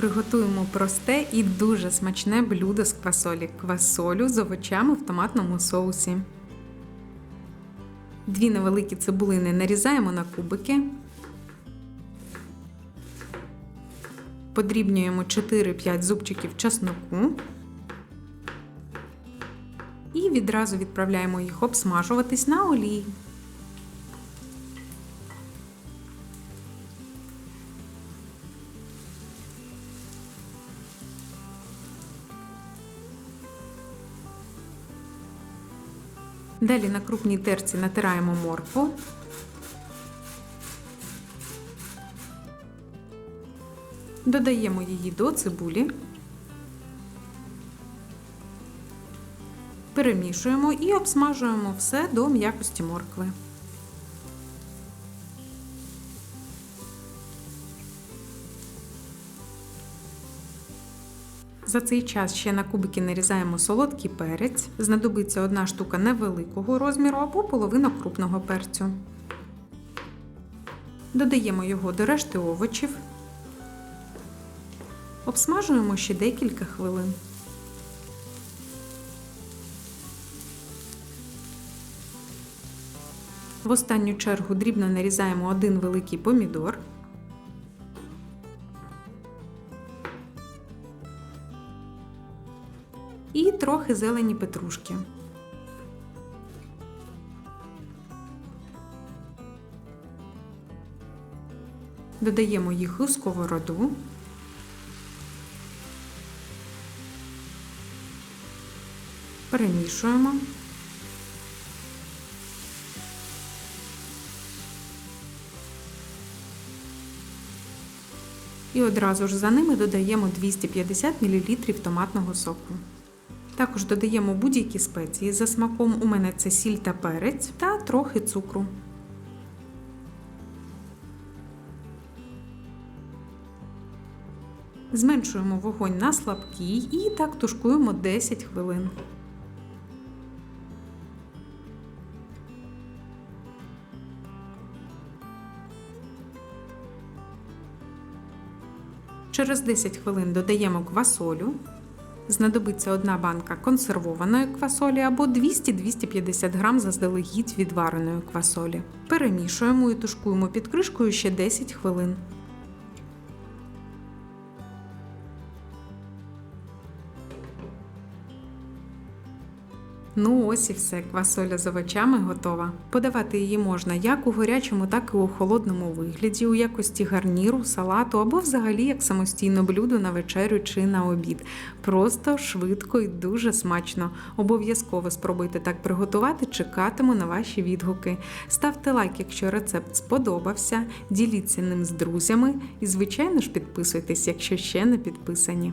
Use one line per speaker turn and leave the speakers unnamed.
Приготуємо просте і дуже смачне блюдо з квасолі квасолю з овочами в томатному соусі. Дві невеликі цибулини нарізаємо на кубики. Подрібнюємо 4-5 зубчиків часнику. І відразу відправляємо їх обсмажуватись на олії. Далі на крупній терці натираємо моркву. Додаємо її до цибулі. Перемішуємо і обсмажуємо все до м'якості моркви. За цей час ще на кубики нарізаємо солодкий перець. Знадобиться одна штука невеликого розміру або половина крупного перцю. Додаємо його до решти овочів. Обсмажуємо ще декілька хвилин. В останню чергу дрібно нарізаємо один великий помідор. І трохи зелені петрушки. Додаємо їх у сковороду. Перемішуємо. І одразу ж за ними додаємо 250 мл томатного соку. Також додаємо будь-які спеції за смаком. У мене це сіль та перець та трохи цукру. Зменшуємо вогонь на слабкий і так тушкуємо 10 хвилин. Через 10 хвилин додаємо квасолю. Знадобиться одна банка консервованої квасолі або 200-250 г заздалегідь відвареної квасолі. Перемішуємо і тушкуємо під кришкою ще 10 хвилин. Ну ось і все, квасоля з овочами готова. Подавати її можна як у гарячому, так і у холодному вигляді, у якості гарніру, салату або взагалі як самостійне блюдо на вечерю чи на обід. Просто швидко і дуже смачно. Обов'язково спробуйте так приготувати, чекатиму на ваші відгуки. Ставте лайк, якщо рецепт сподобався, діліться ним з друзями і, звичайно ж, підписуйтесь, якщо ще не підписані.